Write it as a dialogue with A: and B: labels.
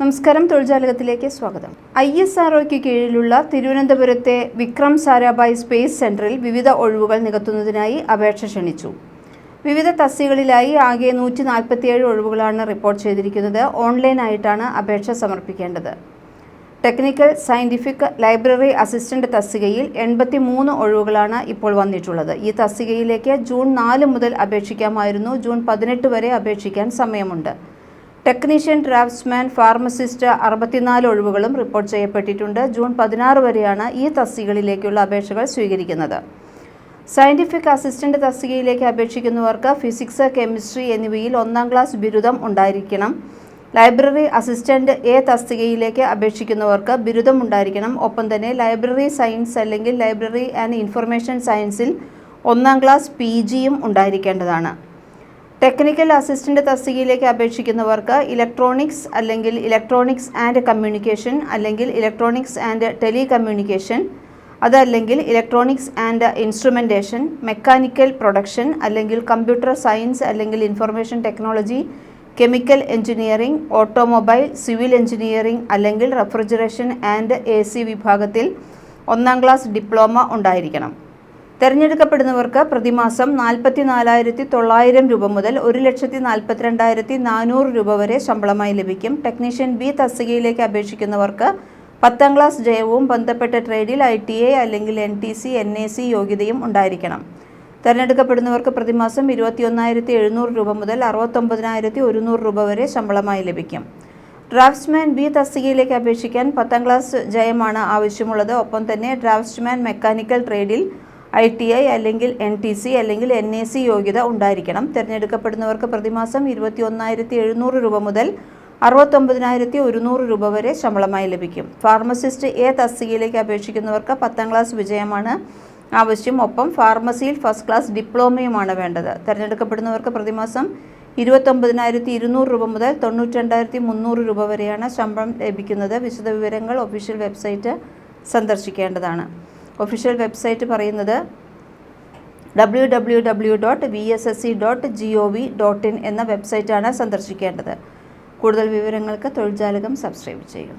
A: നമസ്കാരം തൊഴിൽജാലകത്തിലേക്ക് സ്വാഗതം. I S ആർഒയ്ക്ക് കീഴിലുള്ള തിരുവനന്തപുരത്തെ വിക്രം സാരാഭായ് സ്പേസ് സെന്ററിൽ വിവിധ ഒഴിവുകൾ നികത്തുന്നതിനായി അപേക്ഷ ക്ഷണിച്ചു. വിവിധ തസ്തികളിലായി ആകെ നൂറ്റി നാൽപ്പത്തിയേഴ് ഒഴിവുകളാണ് റിപ്പോർട്ട് ചെയ്തിരിക്കുന്നത്. ഓൺലൈനായിട്ടാണ് അപേക്ഷ സമർപ്പിക്കേണ്ടത്. ടെക്നിക്കൽ സയന്റിഫിക് ലൈബ്രറി അസിസ്റ്റന്റ് തസ്തികയിൽ എൺപത്തി മൂന്ന് ഒഴിവുകളാണ് ഇപ്പോൾ വന്നിട്ടുള്ളത്. ഈ തസ്തികയിലേക്ക് ജൂൺ നാല് മുതൽ അപേക്ഷിക്കാമായിരുന്നു. ജൂൺ പതിനെട്ട് വരെ അപേക്ഷിക്കാൻ സമയമുണ്ട്. ടെക്നീഷ്യൻ ഡ്രാഫ്റ്റ്സ്മാൻ ഫാർമസിസ്റ്റ് അറുപത്തിനാല് ഒഴിവുകളും റിപ്പോർട്ട് ചെയ്യപ്പെട്ടിട്ടുണ്ട്. ജൂൺ പതിനാറ് വരെയാണ് ഈ തസ്തികകളിലേക്കുള്ള അപേക്ഷകൾ സ്വീകരിക്കുന്നത്. സയന്റിഫിക് അസിസ്റ്റന്റ് തസ്തികയിലേക്ക് അപേക്ഷിക്കുന്നവർക്ക് ഫിസിക്സ് കെമിസ്ട്രി എന്നിവയിൽ ഒന്നാം ക്ലാസ് ബിരുദം ഉണ്ടായിരിക്കണം. ലൈബ്രറി അസിസ്റ്റന്റ് എ തസ്തികയിലേക്ക് അപേക്ഷിക്കുന്നവർക്ക് ബിരുദം ഉണ്ടായിരിക്കണം. ഒപ്പം തന്നെ ലൈബ്രറി സയൻസ് അല്ലെങ്കിൽ ലൈബ്രറി ആൻഡ് ഇൻഫർമേഷൻ സയൻസിൽ ഒന്നാം ക്ലാസ് പി ജിയും ഉണ്ടായിരിക്കേണ്ടതാണ്. ടെക്നിക്കൽ അസിസ്റ്റന്റ് തസ്തികയിലേക്ക് അപേക്ഷിക്കുന്നവർക്ക് ഇലക്ട്രോണിക്സ് അല്ലെങ്കിൽ ഇലക്ട്രോണിക്സ് ആൻഡ് കമ്മ്യൂണിക്കേഷൻ അല്ലെങ്കിൽ ഇലക്ട്രോണിക്സ് ആൻഡ് ടെലികമ്മ്യൂണിക്കേഷൻ അതല്ലെങ്കിൽ electronics and instrumentation mechanical production അല്ലെങ്കിൽ കമ്പ്യൂട്ടർ സയൻസ് അല്ലെങ്കിൽ information technology chemical engineering automobile civil engineering അല്ലെങ്കിൽ റെഫ്രിജറേഷൻ ആൻഡ് എ വിഭാഗത്തിൽ ഒന്നാം ക്ലാസ് ഡിപ്ലോമ ഉണ്ടായിരിക്കണം. തിരഞ്ഞെടുക്കപ്പെടുന്നവർക്ക് പ്രതിമാസം നാൽപ്പത്തി നാലായിരത്തി തൊള്ളായിരം രൂപ മുതൽ ഒരു ലക്ഷത്തി നാൽപ്പത്തിരണ്ടായിരത്തി നാനൂറ് രൂപ വരെ ശമ്പളമായി ലഭിക്കും. ടെക്നീഷ്യൻ ബി തസ്തികയിലേക്ക് അപേക്ഷിക്കുന്നവർക്ക് പത്താം ക്ലാസ് ജയവും ബന്ധപ്പെട്ട ട്രേഡിൽ ഐ ടി ഐ അല്ലെങ്കിൽ N T C N A C യോഗ്യതയും ഉണ്ടായിരിക്കണം. തിരഞ്ഞെടുക്കപ്പെടുന്നവർക്ക് പ്രതിമാസം ഇരുപത്തിയൊന്നായിരത്തി എഴുന്നൂറ് രൂപ മുതൽ അറുപത്തൊമ്പതിനായിരത്തി ഒരുന്നൂറ് രൂപ വരെ ശമ്പളമായി ലഭിക്കും. ഡ്രാഫ്റ്റ്സ്മാൻ ബി തസ്തികയിലേക്ക് അപേക്ഷിക്കാൻ പത്താം ക്ലാസ് ജയമാണ് ആവശ്യമുള്ളത്. ഒപ്പം തന്നെ ഡ്രാഫ്റ്റ്സ്മാൻ മെക്കാനിക്കൽ ട്രേഡിൽ ഐ ടി ഐ അല്ലെങ്കിൽ എൻ ടി സി അല്ലെങ്കിൽ എൻ എ സി യോഗ്യത ഉണ്ടായിരിക്കണം. തിരഞ്ഞെടുക്കപ്പെടുന്നവർക്ക് പ്രതിമാസം ഇരുപത്തി ഒന്നായിരത്തി എഴുന്നൂറ് രൂപ മുതൽ അറുപത്തൊമ്പതിനായിരത്തി ഒരുന്നൂറ് രൂപ വരെ ശമ്പളമായി ലഭിക്കും. ഫാർമസിസ്റ്റ് എ തസ്തികയിലേക്ക് അപേക്ഷിക്കുന്നവർക്ക് പത്താം ക്ലാസ് വിജയമാണ് ആവശ്യം. ഒപ്പം ഫാർമസിയിൽ ഫസ്റ്റ് ക്ലാസ് ഡിപ്ലോമയുമാണ് വേണ്ടത്. തിരഞ്ഞെടുക്കപ്പെടുന്നവർക്ക് പ്രതിമാസം ഇരുപത്തൊമ്പതിനായിരത്തി ഇരുന്നൂറ് രൂപ മുതൽ തൊണ്ണൂറ്റി മുന്നൂറ് രൂപ വരെയാണ് ശമ്പളം ലഭിക്കുന്നത്. വിശദവിവരങ്ങൾ ഒഫീഷ്യൽ വെബ്സൈറ്റ് സന്ദർശിക്കേണ്ടതാണ്. ഒഫീഷ്യൽ വെബ്സൈറ്റ് പറയുന്നത് W W W dot V S S C dot G O V dot in എന്ന വെബ്സൈറ്റാണ് സന്ദർശിക്കേണ്ടത്. കൂടുതൽ വിവരങ്ങൾക്ക് തൊഴിൽജാലകം സബ്സ്ക്രൈബ് ചെയ്യുക.